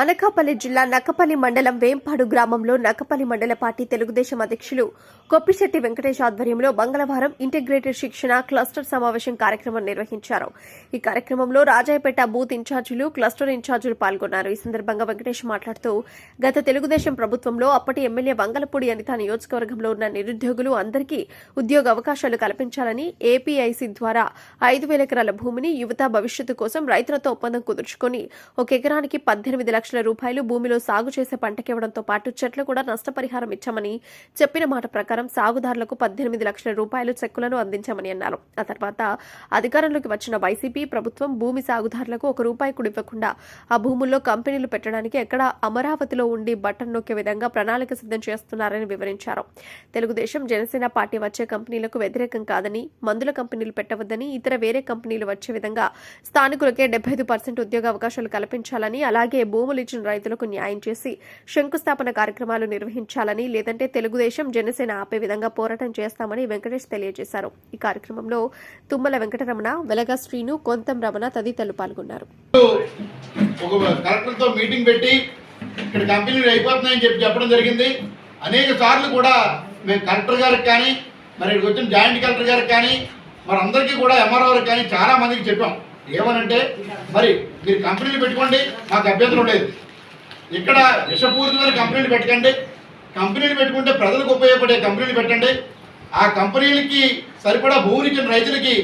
అనకాపల్లి జిల్లా నక్కపల్లి మండలం వేంపాడు గ్రామంలో నక్కపల్లి మండల పార్టీ తెలుగుదేశం అధ్యక్షులు కొప్పిశెట్టి వెంకటేష్ ఆధ్వర్యంలో మంగళవారం ఇంటిగ్రేటెడ్ శిక్షణ క్లస్టర్ సమావేశం కార్యక్రమం నిర్వహించారు. ఈ కార్యక్రమంలో రాజాయపేట బూత్ ఇన్ఛార్జీలు క్లస్టర్ ఇన్ఛార్జీలు పాల్గొన్నారు. ఈ సందర్భంగా వెంకటేష్ మాట్లాడుతూ గత తెలుగుదేశం ప్రభుత్వంలో అప్పటి ఎమ్మెల్యే వంగలపూడి అనిత నియోజకవర్గంలో ఉన్న నిరుద్యోగులు అందరికీ ఉద్యోగ అవకాశాలు కల్పించాలని ఏపీఐసి ద్వారా ఐదు వేల ఎకరాల భూమిని యువత భవిష్యత్తు కోసం రైతులతో ఒప్పందం కుదుర్చుకొని ఒక ఎకరానికి పద్దెనిమిది లక్షల రూపాయలు భూమిలో సాగు చేసే పంటకివ్వడంతో పాటు చెట్లు కూడా నష్టపరిహారం ఇచ్చామని చెప్పిన మాట ప్రకారం సాగుదారులకు పద్దెనిమిది లక్షల రూపాయలు చెక్కులను అందించామని అన్నారు. ఆ తర్వాత అధికారంలోకి వచ్చిన వైసీపీ ప్రభుత్వం భూమి సాగుదారులకు ఒక రూపాయి కూడా ఇవ్వకుండా ఆ భూముల్లో కంపెనీలు పెట్టడానికి ఎక్కడ అమరావతిలో ఉండి బట్టన్ నొక్కే విధంగా ప్రణాళిక సిద్ధం చేస్తున్నారని వివరించారు. తెలుగుదేశం జనసేన పార్టీ వచ్చే కంపెనీలకు వ్యతిరేకం కాదని మందుల కంపెనీలు పెట్టవద్దని ఇతర వేరే కంపెనీలు వచ్చే విధంగా స్థానికులకే డెబ్బై ఐదు పర్సెంట్ ఉద్యోగ అవకాశాలు కల్పించాలని అలాగే భూములు ఇచ్చిన రైతులకు న్యాయం చేసి శంకుస్థాపన కార్యక్రమాలు నిర్వహించాలని లేదంటే తెలుగుదేశం జనసేన ఆపే విధంగా పోరాటం చేస్తామని వెంకటేష్ తెలియజేశారు. ఈ కార్యక్రమంలో తుమ్మల వెంకటరమణ వెలగా శ్రీను కొంతం రమణ తదితరులు పాల్గొన్నారు. మీటింగ్ పెట్టి ఇక్కడ కంపెనీలు అయిపోతున్నాయని చెప్పి చెప్పడం జరిగింది. అనేక సార్లు కూడా మేము కలెక్టర్ గారికి కానీ మరి వచ్చిన జాయింట్ కలెక్టర్ గారికి కానీ మరి అందరికీ కూడా ఎంఆర్ఆర్ కానీ చాలా మందికి చెప్పాం. ఏమనంటే మరి మీరు కంపెనీలు పెట్టుకోండి మాకు అభ్యంతరం లేదు. ఇక్కడ విషపూరితమైన కంపెనీలు పెట్టకండి. కంపెనీలు పెట్టుకుంటే ప్రజలకు ఉపయోగపడే కంపెనీలు పెట్టండి. ఆ కంపెనీలకి సరిపడా భూమిని ఇచ్చిన రైతులకి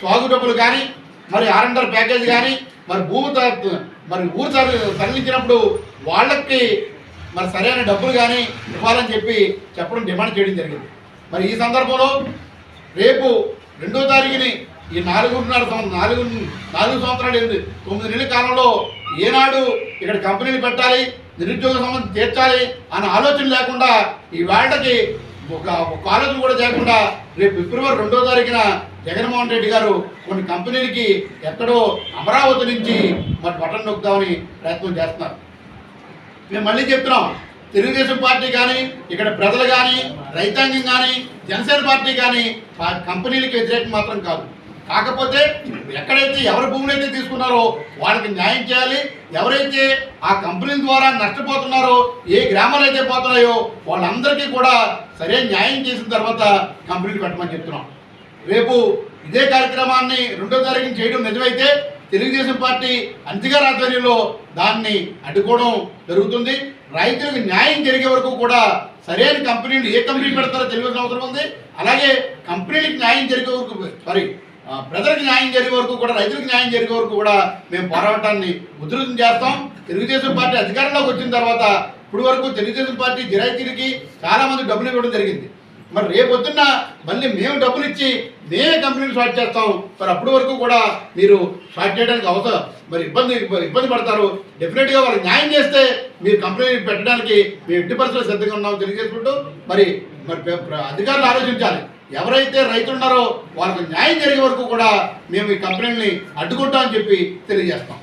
సాగు డబ్బులు కానీ మరి ఆర్ఎండర్ ప్యాకేజ్ కానీ మరి భూమి మరి ఊరు తరలించినప్పుడు వాళ్ళకి మరి సరైన డబ్బులు కానీ ఇవ్వాలని చెప్పి చెప్పడం డిమాండ్ చేయడం జరిగింది. మరి ఈ సందర్భంలో రేపు రెండో తారీఖుని ఈ నాలుగున్నర సంవత్సరం నాలుగు నాలుగు సంవత్సరాలు ఏంది? తొమ్మిది నెలల కాలంలో ఏనాడు ఇక్కడ కంపెనీలు పెట్టాలి నిరుద్యోగ సమస్య తీర్చాలి అన్న ఆలోచన లేకుండా ఈ వేళకి ఒక ఒక ఆలోచన కూడా చేయకుండా రేపు ఫిబ్రవరి రెండో తారీఖున జగన్మోహన్ రెడ్డి గారు కొన్ని కంపెనీలకి ఎక్కడో అమరావతి నుంచి మరి బటన్ నొక్కుదామని ప్రయత్నం చేస్తున్నారు. మేము మళ్ళీ చెప్తున్నాం తెలుగుదేశం పార్టీ కానీ ఇక్కడ ప్రజలు కానీ రైతాంగం కానీ జనసేన పార్టీ కానీ కంపెనీలకు వ్యతిరేకం మాత్రం కాదు. కాకపోతే ఎక్కడైతే ఎవరి భూములు అయితే తీసుకున్నారో వాళ్ళకి న్యాయం చేయాలి ఎవరైతే ఆ కంపెనీల ద్వారా నష్టపోతున్నారో ఏ గ్రామాలు అయితే పోతున్నాయో వాళ్ళందరికీ కూడా సరైన న్యాయం చేసిన తర్వాత కంపెనీలు పెట్టమని చెప్తున్నాం. రేపు ఇదే కార్యక్రమాన్ని రెండో తారీఖున చేయడం నిజమైతే తెలుగుదేశం పార్టీ అంతిగారు ఆధ్వర్యంలో దాన్ని అడ్డుకోవడం జరుగుతుంది. రైతులకు న్యాయం జరిగే వరకు కూడా సరైన కంపెనీలు ఏ కంపెనీ పెడతారో తెలియాల్సిన అవసరం ఉంది. అలాగే కంపెనీలకు న్యాయం జరిగే వరకు సారీ ప్రజలకు న్యాయం జరిగే వరకు కూడా రైతులకు న్యాయం జరిగే వరకు కూడా మేము పోరాటాన్ని ఉధృతం చేస్తాం. తెలుగుదేశం పార్టీ అధికారంలోకి వచ్చిన తర్వాత ఇప్పుడు వరకు తెలుగుదేశం పార్టీ గిరాకీలకి చాలామంది డబ్బులు ఇవ్వడం జరిగింది. మరి రేపు పొద్దున్న మళ్ళీ మేము డబ్బులు ఇచ్చి మేమే కంపెనీలు స్టార్ట్ చేస్తాం. మరి అప్పటి వరకు కూడా మీరు స్టార్ట్ చేయడానికి అవసరం మరి ఇబ్బంది ఇబ్బంది పడతారు. డెఫినెట్గా వాళ్ళకి న్యాయం చేస్తే మీరు కంపెనీ పెట్టడానికి మేము ఎట్టి పరిస్థితులు సిద్ధంగా ఉన్నామో తెలియజేసుకుంటూ మరి మరి అధికారులు ఆలోచించాలి. ఎవరైతే రైతులున్నారో వాళ్ళకు వాళ్ళకి న్యాయం జరిగే వరకు కూడా మేము ఈ కంపెనీని అడ్డుకుంటామని చెప్పి తెలియజేస్తాం.